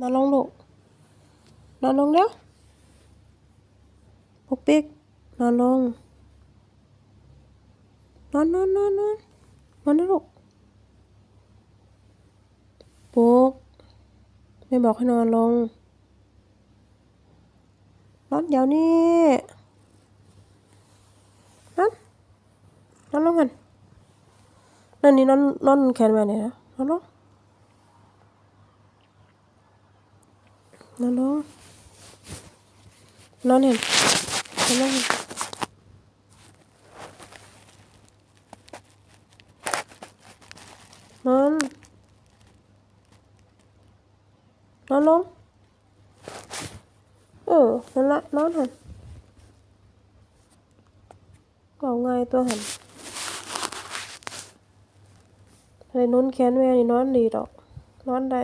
นอนลงลูกนอนลงเดี๋ยวปุกปิ๊กนอนลง นอนนอนนอนนอนนอนนะลูกปุกไม่บอกให้นอนลงนอนเดี๋ยวนี้นอนนอนลงกันนั่นนี่นอนนอนแขนม่เนี่ยนะนอนลง นอนลงนอนเห็นนอนลงนอนนอนลงเออนั่นละนอนหันเอาไงตัวหันเฮ้ยนุ่นแขนแม่นี่นอนดีดอกนอนได้